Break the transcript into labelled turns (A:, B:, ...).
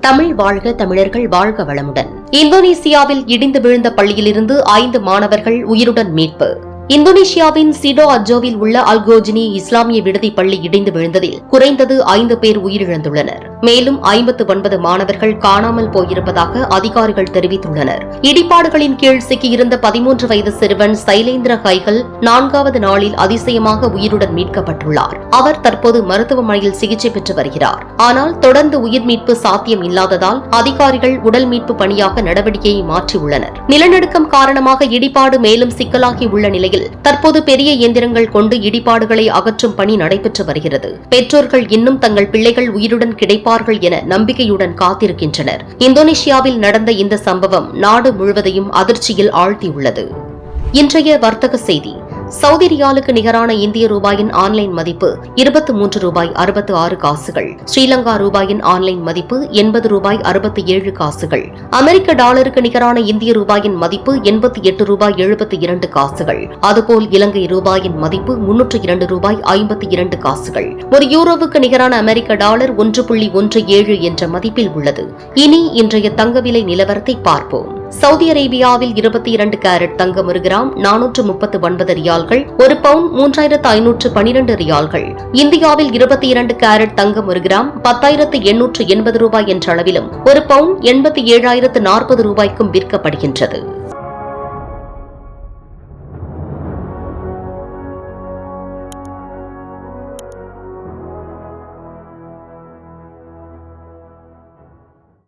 A: தமிழ் வாழ்க தமிழர்கள் வாழ்க வளமுடன். இந்தோனேசியாவில் இடிந்து விழுந்த பள்ளியிலிருந்து ஐந்து மாணவர்கள் உயிருடன் மீட்பு. இந்தோனேஷியாவின் சிடோ அஜோவில் உள்ள அல்கோஜினி இஸ்லாமிய விடுதி பள்ளி இடிந்து விழுந்ததில் குறைந்தது ஐந்து பேர் உயிரிழந்துள்ளனர். மேலும் ஐம்பத்து ஒன்பது மாணவர்கள் காணாமல் போயிருப்பதாக அதிகாரிகள் தெரிவித்துள்ளனர். இடிபாடுகளின் கீழ் சிக்கியிருந்த பதிமூன்று வயது சிறுவன் சைலேந்திர கைகள் நான்காவது நாளில் அதிசயமாக உயிருடன் மீட்கப்பட்டுள்ளார். அவர் தற்போது மருத்துவமனையில் சிகிச்சை பெற்று வருகிறார். ஆனால் தொடர்ந்து உயிர் மீட்பு சாத்தியம் இல்லாததால் அதிகாரிகள் உடல் மீட்பு பணியாக நடவடிக்கையை மாற்றியுள்ளனர் நிலநடுக்கம் காரணமாக இடிபாடு மேலும் சிக்கலாகி உள்ள நிலையில் தற்போது பெரிய இயந்திரங்கள் கொண்டு இடிபாடுகளை அகற்றும் பணி நடைபெற்று வருகிறது. பெற்றோர்கள் இன்னும் தங்கள் பிள்ளைகள் உயிருடன் கிடைப்பார்கள் என நம்பிக்கையுடன் காத்திருக்கின்றனர். இந்தோனேஷியாவில் நடந்த இந்த சம்பவம் நாடு முழுவதையும் அதிர்ச்சியில் ஆழ்த்தியுள்ளது. இன்றைய வர்த்தக செய்தி. சவுதி ரியாலுக்கு நிகரான இந்திய ரூபாயின் ஆன்லைன் மதிப்பு இருபத்தி மூன்று ரூபாய் அறுபத்து ஆறு காசுகள். ஸ்ரீலங்கா ரூபாயின் ஆன்லைன் மதிப்பு எண்பது ரூபாய் அறுபத்தி ஏழு காசுகள். அமெரிக்க டாலருக்கு நிகரான இந்திய ரூபாயின் மதிப்பு எண்பத்தி எட்டு ரூபாய் எழுபத்தி இரண்டு காசுகள். அதுபோல் இலங்கை ரூபாயின் மதிப்பு முன்னூற்று இரண்டு ரூபாய் ஐம்பத்தி இரண்டு காசுகள். ஒரு யூரோவுக்கு நிகரான அமெரிக்க டாலர் ஒன்று புள்ளி ஒன்று ஏழு என்ற மதிப்பில் உள்ளது. இனி இன்றைய தங்கவிலை நிலவரத்தை பார்ப்போம். சவுதி அரேபியாவில் இருபத்தி இரண்டு கேரட் தங்கம் ஒரு கிராம் நானூற்று முப்பத்து ஒன்பது ரியால்கள் ஒரு பவுன் மூன்றாயிரத்து ஐநூற்று பனிரெண்டு ரியால்கள். இந்தியாவில் இருபத்தி இரண்டு கேரட் தங்கம் ஒரு கிராம் பத்தாயிரத்து எண்ணூற்று எண்பது ரூபாய் என்ற அளவிலும் ஒரு பவுன் எண்பத்தி ஏழாயிரத்து நாற்பது ரூபாய்க்கும் விற்கப்படுகின்றது.